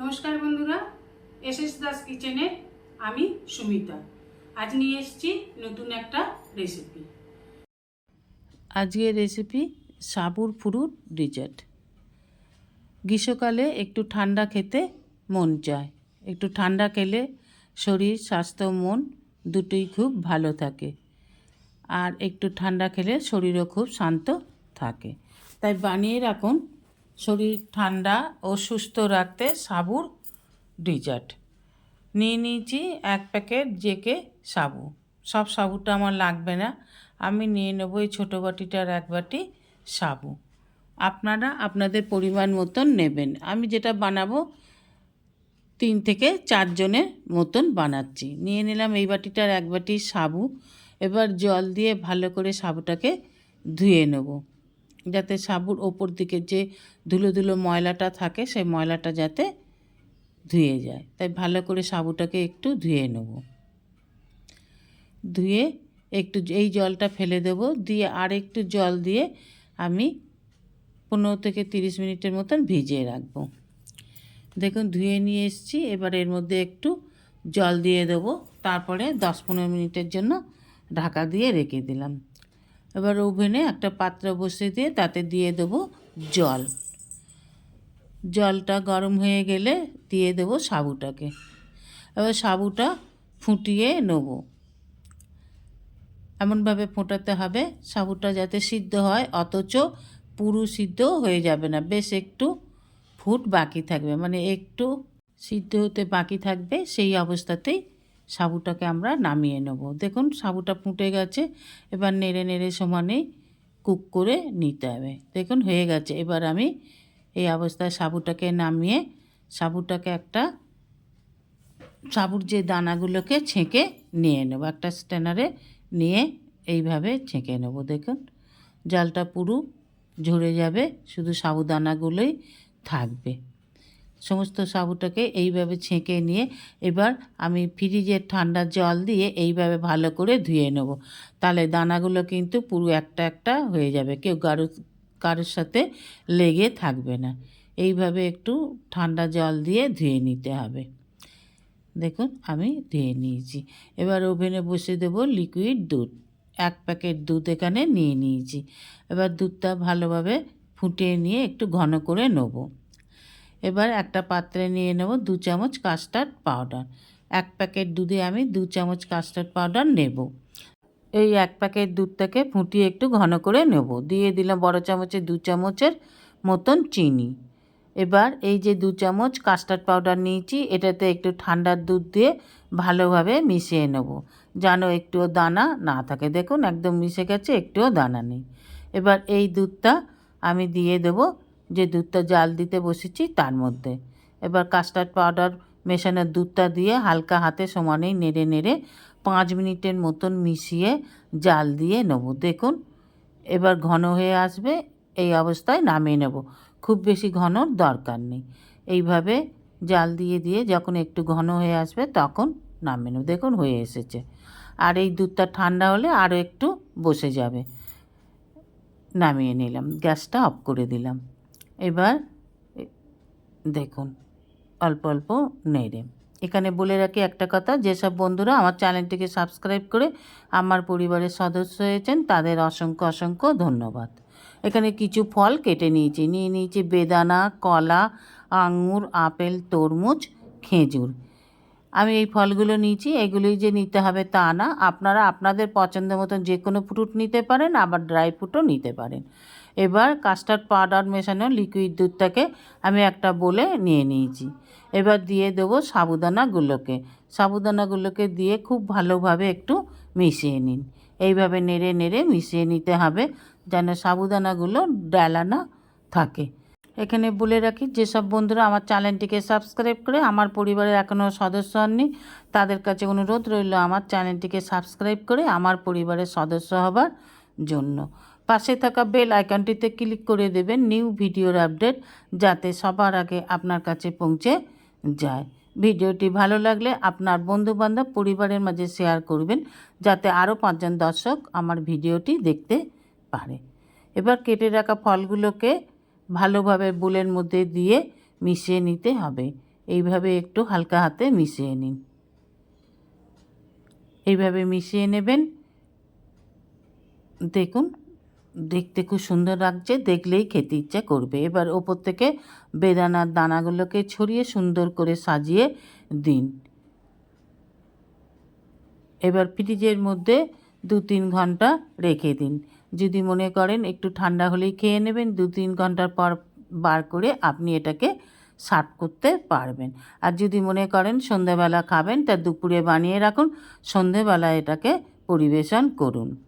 নমস্কার বন্ধুরা S S Das কিচেনে আমি সুমিতা। আজ নিয়ে এসেছি নতুন একটা রেসিপি আজকের রেসিপি সাবুর ফুরুট ডিজার্ট গ্রীষ্মকালে একটু ঠান্ডা খেতে মন চায়। একটু ঠান্ডা খেলে শরীর, স্বাস্থ্য, মন দুটোই খুব ভালো থাকে। আর একটু ঠান্ডা খেলে শরীরও খুব শান্ত থাকে। তাই বানিয়ে রাখুন শরীর ঠান্ডা ও সুস্থ রাখতে সাবুর ডিজার্ট। নিয়ে নিয়েছি এক প্যাকেট জেকে সাবু। সব সাবুটা আমার লাগবে না। আমি নিয়ে নেব এই ছোটো বাটিটার এক বাটি সাবু। আপনারা আপনাদের পরিমাণ মতন নেবেন। আমি যেটা বানাবো তিন থেকে চারজনের মতন বানাচ্ছি। নিয়ে নিলাম এই বাটিটার এক বাটি সাবু। এবার জল দিয়ে ভালো করে সাবুটাকে ধুয়ে নেব। যাতে সাবুর ওপর দিকে যে ধুলো ধুলো ময়লাটা থাকে, সেই ময়লাটা যাতে ধুয়ে যায়। তাই ভালো করে সাবুটাকে একটু ধুয়ে নেব। ধুয়ে একটু এই জলটা ফেলে দেব। দিয়ে আর একটু জল দিয়ে আমি পনেরো থেকে তিরিশ মিনিটের মতন ভিজিয়ে রাখব। দেখুন, ধুয়ে নিয়ে এসেছি। এবার এর মধ্যে একটু জল দিয়ে দেবো। তারপরে দশ পনেরো মিনিটের জন্য ঢাকা দিয়ে রেখে দিলাম। এবার ওভেনে একটা পাত্র বসিয়ে দিয়ে তাতে দিয়ে দেবো জল। জলটা গরম হয়ে গেলে দিয়ে দেবো সাবুটাকে। এবার সাবুটা ফুটিয়ে নেব। এমনভাবে ফোটাতে হবে, সাবুটা যাতে সিদ্ধ হয়, অথচ পুরো সিদ্ধ হয়ে যাবে না। বেশ একটু ফুট বাকি থাকবে মানে একটু সিদ্ধ হতে বাকি থাকবে, সেই অবস্থাতেই সাবুটাকে আমরা নামিয়ে নেব। দেখুন, সাবুটা ফুটে গেছে। এবার নেড়ে নেড়ে সমানেই কুক করে নিতে হবে। দেখুন, হয়ে গেছে। এবার আমি এই অবস্থায় সাবুটাকে নামিয়ে, সাবুটাকে একটা সাবুর যে দানাগুলোকে ছেঁকে নিয়ে নেব। একটা স্ট্যানারে নিয়ে এইভাবে ছেঁকে নেব। দেখুন, জালটা পুরো ঝরে যাবে। শুধু সাবুদানাগুলোই থাকবে। সমস্ত সাবুটাকে এইভাবে ছেঁকে নিয়ে এবার আমি ফ্রিজের ঠান্ডা জল দিয়ে এইভাবে ভালো করে ধুয়ে নেব। তাহলে দানাগুলো কিন্তু পুরো একটা একটা হয়ে যাবে, কেউ কারও, কারোর সাথে লেগে থাকবে না। এইভাবে একটু ঠান্ডা জল দিয়ে ধুয়ে নিতে হবে। দেখুন, আমি ধুয়ে নিয়েছি। এবার ওভেনে বসে দেব লিকুইড দুধ। এক প্যাকেট দুধ এখানে নিয়ে নিয়েছি। এবার দুধটা ভালোভাবে ফুটিয়ে নিয়ে একটু ঘন করে নেব। এবার একটা পাত্রে নিয়ে নেব দু চামচ কাস্টার্ড পাউডার এক প্যাকেট দুধে আমি দু চামচ কাস্টার্ড পাউডার নেব। এই এক প্যাকেট দুধটাকে ফুটিয়ে একটু ঘন করে নেব। দিয়ে দিলাম বড় চামচে দু চামচের মতন চিনি। এবার এই যে দু চামচ কাস্টার্ড পাউডার নিয়েছি, এটাতে একটু ঠান্ডার দুধ দিয়ে ভালোভাবে মিশিয়ে নেব। যেন একটুও দানা না থাকে। দেখুন, একদম মিশে গেছে, একটুও দানা নেই। এবার এই দুধটা আমি দিয়ে দেব যে দুধটা জাল দিতে বসেছি তার মধ্যে। এবার কাস্টার্ড পাউডার মেশানো দুধটা দিয়ে হালকা হাতে সমানেই নেড়ে নেড়ে পাঁচ মিনিটের মতন মিশিয়ে জাল দিয়ে নেব। দেখুন, এবার ঘন হয়ে আসবে, এই অবস্থায় নামিয়ে নেব। খুব বেশি ঘন দরকার নেই। এইভাবে জাল দিয়ে দিয়ে যখন একটু ঘন হয়ে আসবে তখন নামিয়ে নেব। দেখুন, হয়ে এসেছে। আর এই দুধটা ঠান্ডা হলে আরও একটু বসে যাবে। নামিয়ে নিলাম, গ্যাসটা অফ করে দিলাম। এবার দেখুন, অল্প অল্প নেড়ে। এখানে বলে রাখি একটা কথা, যেসব বন্ধুরা আমার চ্যানেলটিকে সাবস্ক্রাইব করে আমার পরিবারের সদস্য হয়েছেন, তাদের অসংখ্য অসংখ্য ধন্যবাদ। এখানে কিছু ফল কেটে নিয়েছি, নিয়ে নিয়েছি বেদানা, কলা, আঙুর, আপেল, তরমুজ, খেজুর। আমি এই ফলগুলো নিয়েছি, এগুলোই যে নিতে হবে তা না, আপনারা আপনাদের পছন্দ মতন যে কোনো ফ্রুট নিতে পারেন, আবার ড্রাই ফ্রুটও নিতে পারেন। এবার কাস্টার্ড পাউডার মেশানো লিকুইড দুধটাকে আমি একটা বলে নিয়ে নিয়েছি। এবার দিয়ে দেবো সাবুদানাগুলোকে। সাবুদানাগুলোকে দিয়ে খুব ভালোভাবে একটু মিশিয়ে নিন। এইভাবে নেড়ে নেড়ে মিশিয়ে নিতে হবে যেন সাবুদানাগুলো ডালানা থাকে। এখানে বলে রাখি, যেসব বন্ধুরা আমার চ্যানেলটিকে সাবস্ক্রাইব করে আমার পরিবারের এখনও সদস্য হননি, তাদের কাছে অনুরোধ রইল আমার চ্যানেলটিকে সাবস্ক্রাইব করে আমার পরিবারের সদস্য হবার জন্য। পাশে থাকা বেল আইকনটিতে ক্লিক করে দেবেন নিউ ভিডিওর আপডেট যাতে সবার আগে আপনার কাছে পৌঁছে যায়। ভিডিওটি ভালো লাগলে আপনার বন্ধুবান্ধব, পরিবারের মাঝে শেয়ার করবেন যাতে আরও পাঁচজন দর্শক আমার ভিডিওটি দেখতে পারে। এবার কেটে রাখা ফলগুলোকে ভালোভাবে বুলের মধ্যে দিয়ে মিশিয়ে নিতে হবে। এইভাবে একটু হালকা হাতে মিশিয়ে নিন। এইভাবে মিশিয়ে নেবেন। দেখুন দেখতে খুব সুন্দর লাগছে, দেখলেই খেতে ইচ্ছা করবে। এবার ওপর থেকে বেদানার দানাগুলোকে ছড়িয়ে সুন্দর করে সাজিয়ে দিন। এবার ফ্রিজের মধ্যে দু তিন ঘণ্টা রেখে দিন। যদি মনে করেন একটু ঠান্ডা হলেই খেয়ে নেবেন দু তিন ঘণ্টার পর বার করে আপনি এটাকে সার্ভ করতে পারবেন। আর যদি মনে করেন সন্ধেবেলা খাবেন, তা দুপুরে বানিয়ে রাখুন সন্ধেবেলা এটাকে পরিবেশন করুন।